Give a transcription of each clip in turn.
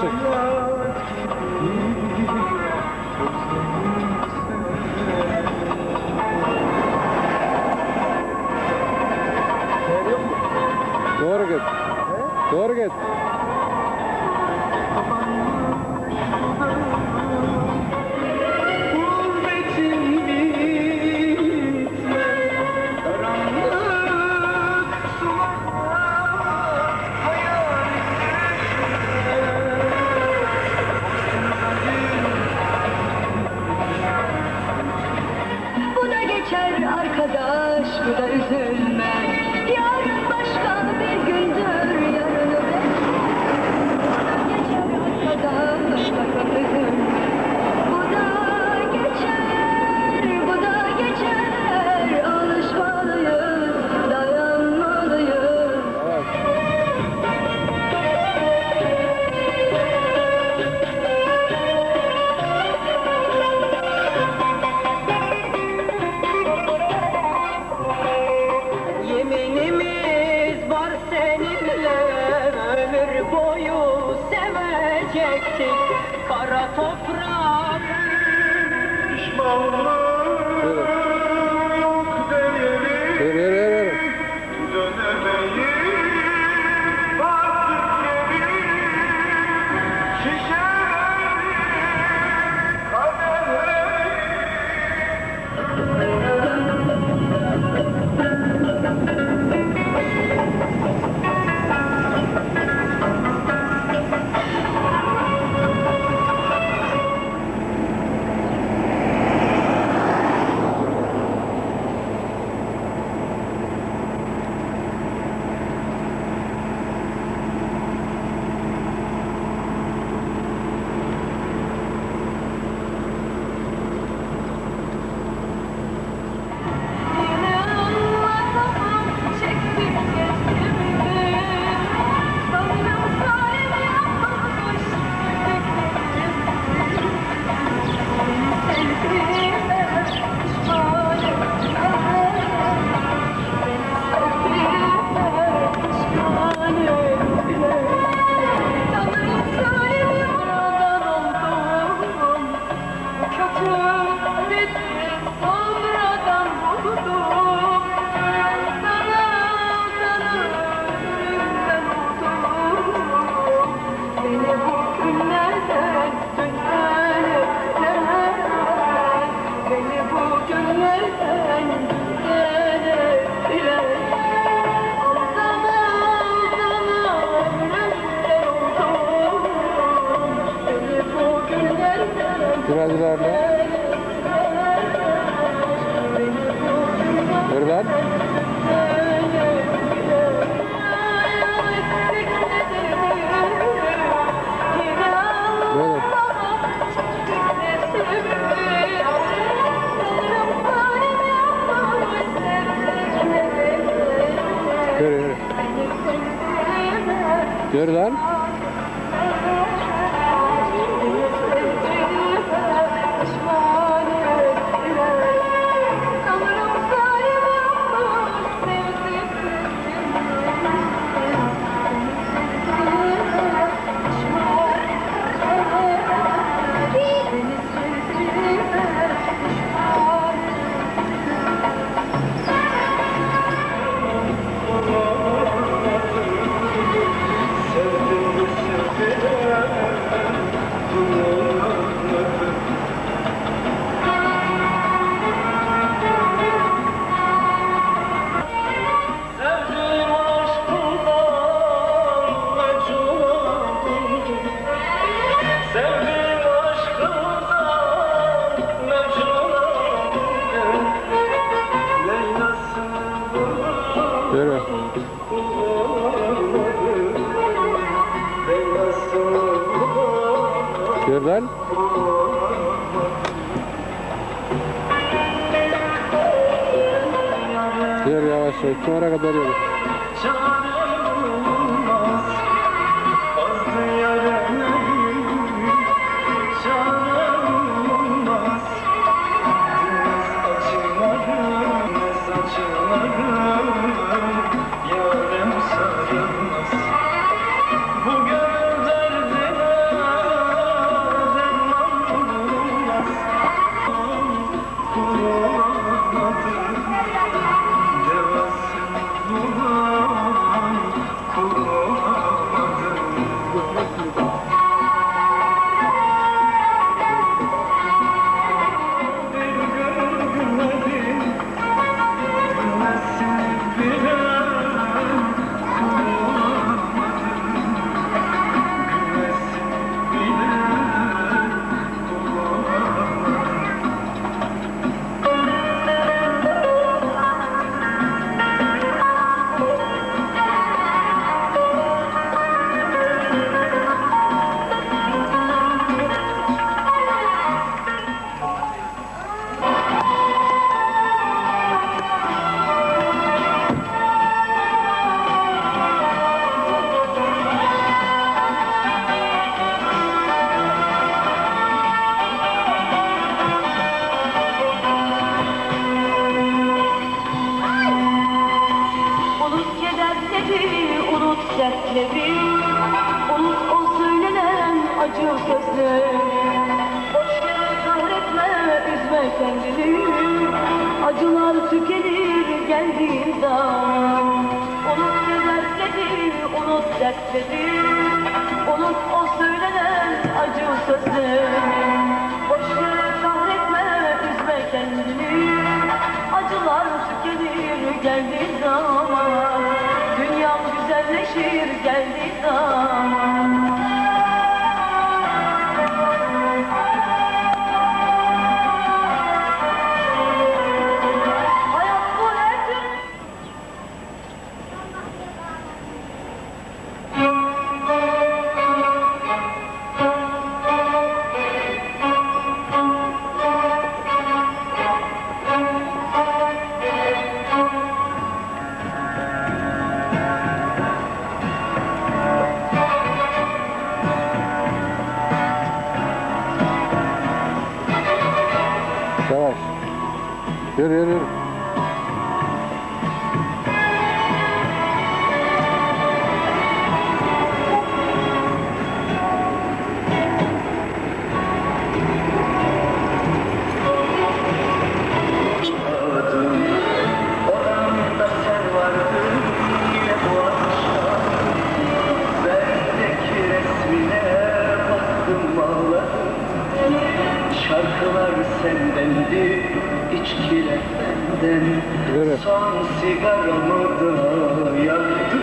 Doğru git. Doğru git. çektik kara toprağı Pişmanlık Biraz ilerle. Ver ver. acha é aí? Gabriel? Zaman Unut kederleri, unut dertleri. Unut o söylenen acı sözleri Boş kahretme, üzme kendini. Acılar tükenir geldiği zaman Şarkılar sendendi, içkiler benden. Son sigaramı da yaktım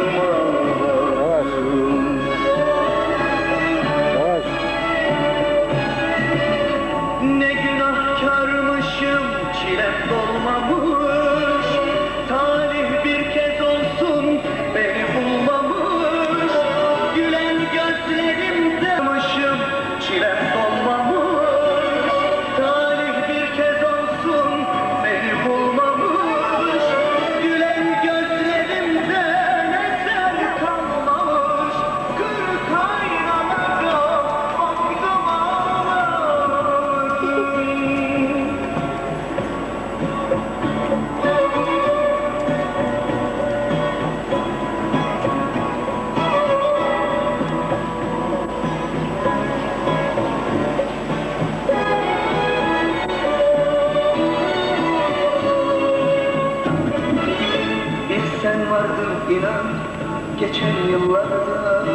geçen yıllarda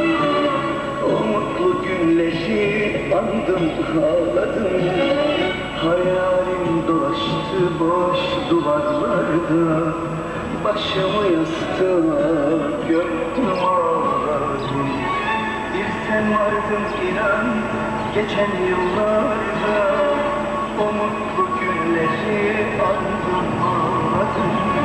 O mutlu günleri andım ağladım. Hayalim dolaştı boş duvarlarda Başımı yastığa gömdüm ağladım Bir sen vardın inan geçen yıllarda O mutlu günleri andım ağladım